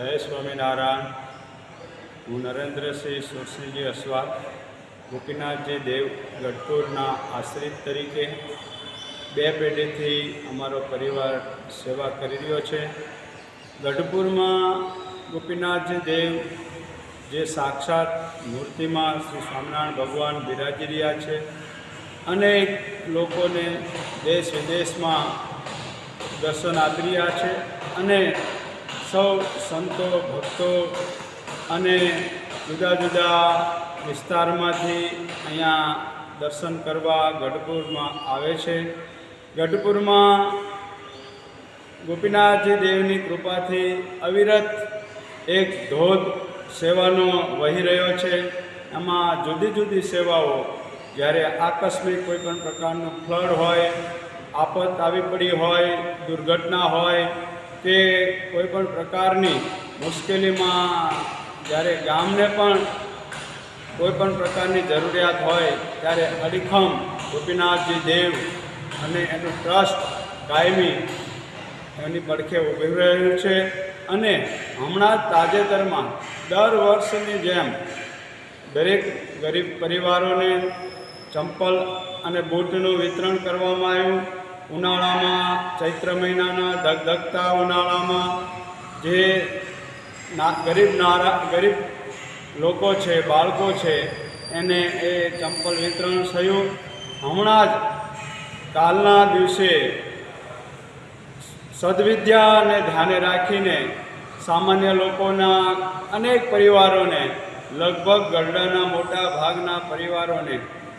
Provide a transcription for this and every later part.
જય સ્વામિનારાયણ. હું નરેન્દ્રસિંહ સુરસિંહજી અસવા, ગોપીનાથજી દેવ ગઢપુરના આશ્રિત તરીકે બે પેઢીથી અમારો પરિવાર સેવા કરી રહ્યો છે. ગઢપુરમાં ગોપીનાથજી દેવ જે સાક્ષાત મૂર્તિમાં શ્રી સ્વામિનારાયણ ભગવાન બિરાજી રહ્યા છે અનેક લોકોને દેશ વિદેશમાં દર્શન આપી રહ્યા છે અને સૌ સંતો, ભક્તો અને જુદા જુદા વિસ્તારમાંથી અહીંયા દર્શન કરવા ગઢપુરમાં આવે છે. ગઢપુરમાં ગોપીનાથજી દેવની કૃપાથી અવિરત એક ધોધ સેવાનો વહી રહ્યો છે. એમાં જુદી જુદી સેવાઓ, જ્યારે આકસ્મિક કોઈ પણ પ્રકારનું ફ્લડ હોય આફત આવી પડી હોય, દુર્ઘટના હોય કે કોઈ પણ પ્રકારની મુશ્કેલીમાં જ્યારે ગામને પણ કોઈ પણ પ્રકારની જરૂરિયાત હોય ત્યારે અડીખમ ગોપીનાથજી દેવ અને એનું ટ્રસ્ટ કાયમી એની પડખે ઊભી રહ્યું છે. અને હમણાં જ તાજેતરમાં દર વર્ષની જેમ દરેક ગરીબ પરિવારોને ચંપલ અને બૂટનું વિતરણ કરવામાં આવ્યું. ઉનાળામાં, ચૈત્ર મહિનાના ધગધગતા ઉનાળામાં જે ના, ગરીબ નારા, ગરીબ લોકો છે, બાળકો છે, એને એ ચંપલ વિતરણ થયું. હમણાં જ કાલના દિવસે સદવિદ્યાને ધ્યાને રાખીને સામાન્ય લોકોના અનેક પરિવારોને, લગભગ ગરડાના મોટા ભાગના પરિવારોને,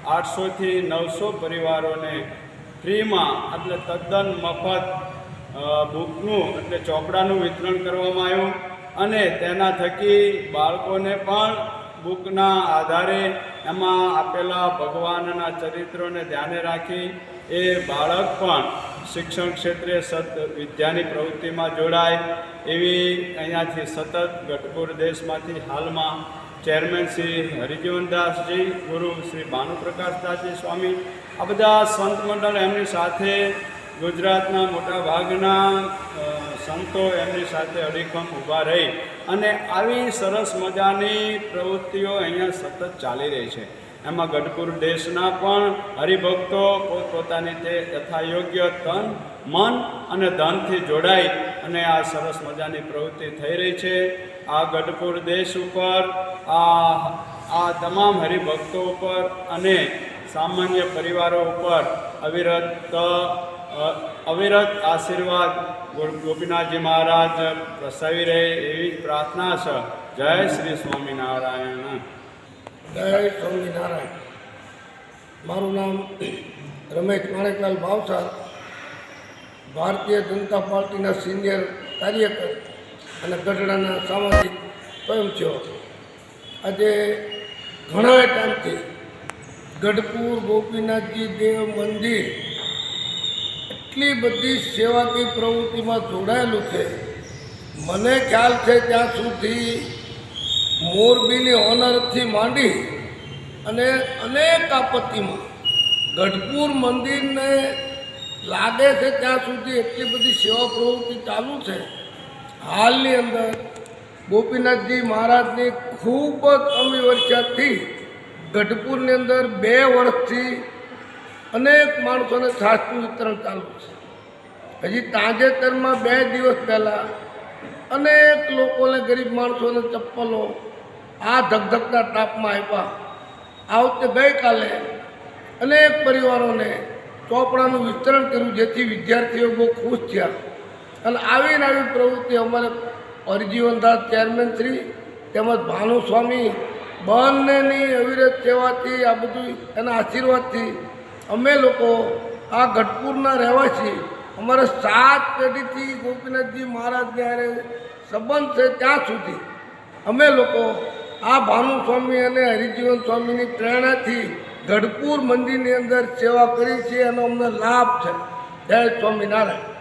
આઠસોથી નવસો પરિવારોને ફ્રીમાં, એટલે તદ્દન મફત બુકનું, એટલે ચોપડાનું વિતરણ કરવામાં આવ્યું. અને તેના થકી બાળકોને પણ બુકના આધારે એમાં આપેલા ભગવાનના ચરિત્રોને ધ્યાને રાખી એ બાળક પણ શિક્ષણ ક્ષેત્રે સત વિદ્યાની પ્રવૃત્તિમાં જોડાય. એવી અહીંયાથી સતત ગઢપુર દેશમાંથી હાલમાં ચેરમેન શ્રી હરિજીવનદાસજી ગુરુ શ્રી ભાનુપ્રકાશદાસજી સ્વામી, આ બધા સંત મંડળ એમની સાથે ગુજરાતના મોટા ભાગના સંતો એમની સાથે અડીખમ ઊભા રહી અને આવી સરસ મજાની પ્રવૃત્તિઓ અહીંયા સતત ચાલી રહી છે. એમાં ગઢપુર દેશના પણ હરિભક્તો પોતપોતાની તે યથાયોગ્ય તન મન અને ધનથી જોડાઈ અને આ સરસ મજાની પ્રવૃત્તિ થઈ રહી છે. આ ગઢપુર દેશ ઉપર આ આ તમામ હરિભક્તો ઉપર અને સામાન્ય પરિવારો ઉપર અવિરત અવિરત આશીર્વાદ ગોપીનાથજી મહારાજ પ્રસાવી રહે એવી પ્રાર્થના છે. જય શ્રી સ્વામિનારાયણ. જય સ્વામિનારાયણ. મારું નામ રમેશ માણેકલાલ ભાવસાર, ભારતીય જનતા પાર્ટીના સિનિયર કાર્યકર અને ગઢડાના સામાજિક સ્વયંસેવક. આજે ઘણા ટાઈમથી ગઢપુર, ગોપીનાથજી, દેવ મંદિર એટલી બધી સેવાકીય પ્રવૃત્તિમાં જોડાયેલું છે. મને ખ્યાલ છે ત્યાં સુધી મોરબીની ઓનરથી માંડી અને અનેક આપત્તિમાં ગઢપુર મંદિરને લાગે છે ત્યાં સુધી એટલી બધી સેવા પ્રવૃત્તિ ચાલુ છે. હાલની અંદર ગોપીનાથજી મહારાજની ખૂબ જ અમી વર્ષાથી ગઢપુરની અંદર બે વર્ષથી અનેક માણસોને છાસનું વિતરણ ચાલુ છે. હજી તાજેતરમાં બે દિવસ પહેલાં અનેક લોકોને, ગરીબ માણસોને ચપ્પલો આ ધગધગતા તાપમાં આપ્યા આ વખતે ગઈકાલે અનેક પરિવારોને ચોપડાનું વિતરણ કર્યું, જેથી વિદ્યાર્થીઓ બહુ ખુશ થયા. અને આવીને આવી પ્રવૃત્તિ અમારે હરજીવનદાસ ચેરમેન શ્રી તેમજ ભાનુસ્વામી બંનેની અવિરત સેવાથી આ બધું એના આશીર્વાદથી અમે લોકો આ ગઢપુરના રહેવાસી, અમારે સાત પેઢીથી ગોપીનાથજી મહારાજને હારે સંબંધ છે ત્યાં સુધી. અમે લોકો આ ભાનુ સ્વામી અને હરિજીવન સ્વામીની પ્રેરણાથી ગઢપુર મંદિરની અંદર સેવા કરી છે એનો અમને લાભ છે. જય સ્વામિનારાયણ.